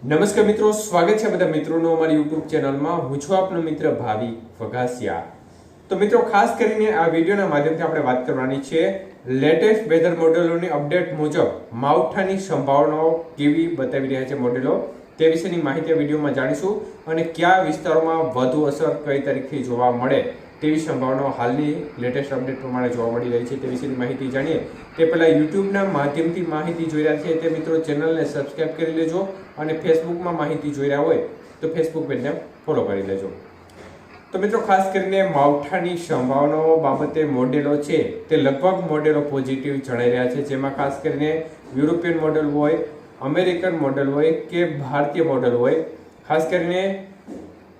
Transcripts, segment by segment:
નમસ્કાર મિત્રો, સ્વાગત છે બધા મિત્રોનો અમારી યુટ્યુબ ચેનલમાં. હું છું આપનો મિત્ર ભાવિ ફગાસિયા. તો મિત્રો, ખાસ કરીને આ વિડીયોના માધ્યમથી આપણે વાત કરવાની છે લેટેસ્ટ વેધર મોડેલોની અપડેટ મુજબ માવઠાની સંભાવનાઓ કેવી બતાવી રહ્યા છે મોડેલો તે વિશેની માહિતી વિડીયોમાં જાણીશું અને કયા વિસ્તારોમાં વધુ અસર કઈ તરીકે જોવા મળે તેવી સંભાવનાઓ હાલની લેટેસ્ટ અપડેટ પ્રમાણે જોવા મળી રહી છે. તે વિશેની માહિતી જાણીએ તે પહેલાં યુટ્યુબના માધ્યમથી માહિતી જોઈ રહ્યા છે તે મિત્રો ચેનલને સબસ્ક્રાઈબ કરી લેજો અને ફેસબુકમાં માહિતી જોઈ રહ્યા હોય તો ફેસબુક પેજને ફોલો કરી લેજો. તો મિત્રો ખાસ કરીને માવઠાની સંભાવનાઓ બાબતે મોડેલો છે. તે લગભગ મોડેલો પોઝિટિવ જણાઈ રહ્યા છે. જેમાં ખાસ કરીને યુરોપિયન મોડેલ હોય, અમેરિકન મોડેલ હોય કે ભારતીય મોડેલ હોય, ખાસ કરીને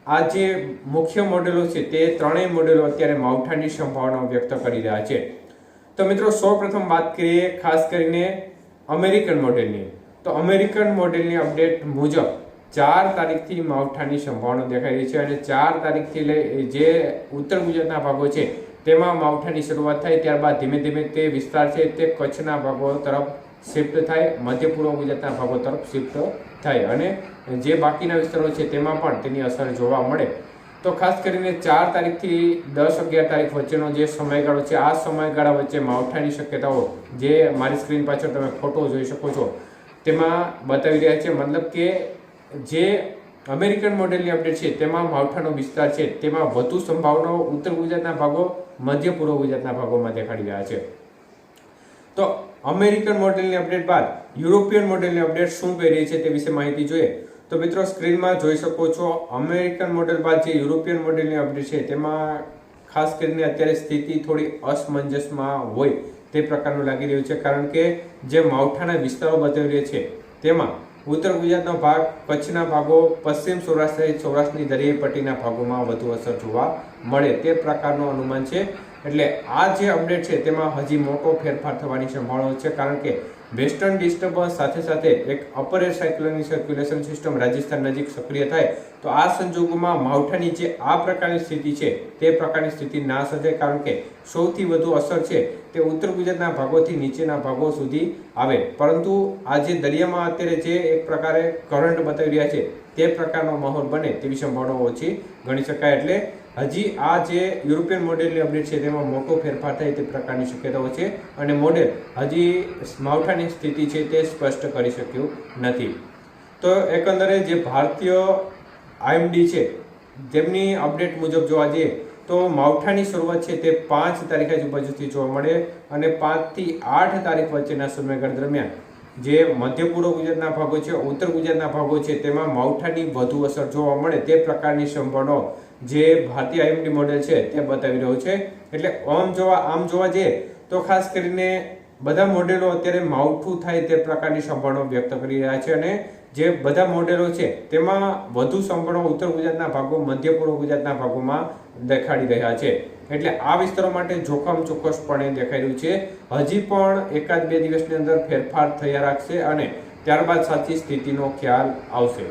આ જે મુખ્ય મોડેલો છે તે ત્રણેય મોડેલો અત્યારે માવઠાની સંભાવનાઓ વ્યક્ત કરી રહ્યા છે. તો મિત્રો, સૌપ્રથમ વાત કરીએ ખાસ કરીને અમેરિકન મોડેલની. તો અમેરિકન મોડેલની અપડેટ મુજબ ચાર તારીખથી માવઠાની સંભાવના દેખાઈ રહી છે અને ચાર તારીખથી લઈ જે ઉત્તર ગુજરાતના ભાગો છે, તેમાં માવઠાની શરૂઆત થાય ત્યારબાદ ધીમે ધીમે તે વિસ્તાર છે તે કચ્છના ભાગો તરફ શિફ્ટ થાય મધ્ય પૂર્વ ગુજરાતના ભાગો તરફ શિફ્ટ થાય. અને જે બાકીના વિસ્તારો છે તેમાં પણ તેની અસર જોવા મળે. તો ખાસ કરીને ચાર તારીખથી દસ અગિયાર તારીખ વચ્ચેનો જે સમયગાળો છે, આ સમયગાળા વચ્ચે માવઠાની શક્યતાઓ જે મારી સ્ક્રીન પાછળ તમે ફોટો જોઈ શકો છો, તેમાં બતાવી રહ્યા છે. મતલબ કે જે અમેરિકન મોડેલની અપડેટ છે, તેમાં માવઠાનો વિસ્તાર છે, તેમાં વધુ સંભાવનાઓ ઉત્તર ગુજરાતના ભાગો, મધ્ય પૂર્વ ગુજરાતના ભાગોમાં દેખાડી રહ્યા છે. તો અમેરિકન મોડેલની અપડેટ બાદ યુરોપિયન મોડેલની અપડેટ શું કહી રહી છે તે વિશે માહિતી જોઈએ. તો મિત્રો, સ્ક્રીનમાં જોઈ શકો છો, અમેરિકન મોડેલ બાદ જે યુરોપિયન મોડેલની અપડેટ છે, તેમાં ખાસ કરીને અત્યારે સ્થિતિ થોડી અસમંજસમાં હોય તે પ્રકારનું લાગી રહ્યું છે, કારણ કે જે માવઠાના વિસ્તારો બતાવી રહ્યા છે, તેમાં ઉત્તર ગુજરાતનો ભાગ, કચ્છના ભાગો, પશ્ચિમ સૌરાષ્ટ્ર સૌરાષ્ટ્રની દરિયાઈ પટ્ટીના ભાગોમાં વધુ અસર જોવા મળે તે પ્રકારનું અનુમાન છે. એટલે આ જે અપડેટ છે તેમાં હજી મોટો ફેરફાર થવાની સંભાવના છે, કારણ કે વેસ્ટર્ન ડિસ્ટર્બન્સ સાથે સાથે એક અપર એર સાયક્લોનની સર્ક્યુલેશન સિસ્ટમ રાજસ્થાન નજીક સક્રિય થાય, તો આ સંજોગોમાં માવઠાની જે આ પ્રકારની સ્થિતિ છે, તે પ્રકારની સ્થિતિ ના સર્જાય, કારણ કે સૌથી વધુ અસર છે તે ઉત્તર ગુજરાતના ભાગોથી નીચેના ભાગો સુધી આવે. પરંતુ આ જે દરિયામાં અત્યારે જે એક પ્રકારે કરંટ બતાવી રહ્યા છે, તે પ્રકારનો માહોલ બને તેવી સંભાવનાઓ ઓછી ગણી શકાય. એટલે હજી આ જે યુરોપિયન મોડેલની અપડેટ છે, તેમાં મોટો ફેરફાર થાય તે પ્રકારની શક્યતાઓ છે અને મોડેલ હજી માવઠાની સ્થિતિ છે તે સ્પષ્ટ કરી શક્યું નથી. તો એકંદરે જે ભારતીય આઈએમડી છે, તેમની અપડેટ મુજબ જોવા જઈએ તો માવઠાની શરૂઆત છે તે પાંચ તારીખ આજુબાજુથી જોવા મળે અને પાંચથી આઠ તારીખ વચ્ચેના સમયગાળા દરમિયાન જે મધ્ય પૂર્વ ગુજરાતના ભાગો છે, ઉત્તર ગુજરાતના ભાગો છે, તેમાં માવઠાની વધુ અસર જોવા મળે તે પ્રકારની સંભાવનાઓ જે ભારતીય આઈએમડી મોડેલ છે તે બતાવી રહ્યો છે. એટલે આમ જોવા આમ જોવા જઈએ તો ખાસ કરીને બધા મોડેલો અત્યારે માવઠું થાય તે પ્રકારની સંભાવનાઓ વ્યક્ત કરી રહ્યા છે અને જે બધા મોડેલો છે, તેમાં વધુ સંપૂર્ણ ઉત્તર ગુજરાતના ભાગો મધ્ય પૂર્વ ગુજરાતના ભાગોમાં દેખાડી રહ્યા છે. એટલે આ વિસ્તારો માટે જોખમ ચોક્કસપણે દેખાઈ રહ્યું છે. હજી પણ એકાદ બે દિવસની અંદર ફેરફાર થયા રાખશે અને ત્યારબાદ સાચી સ્થિતિનો ખ્યાલ આવશે.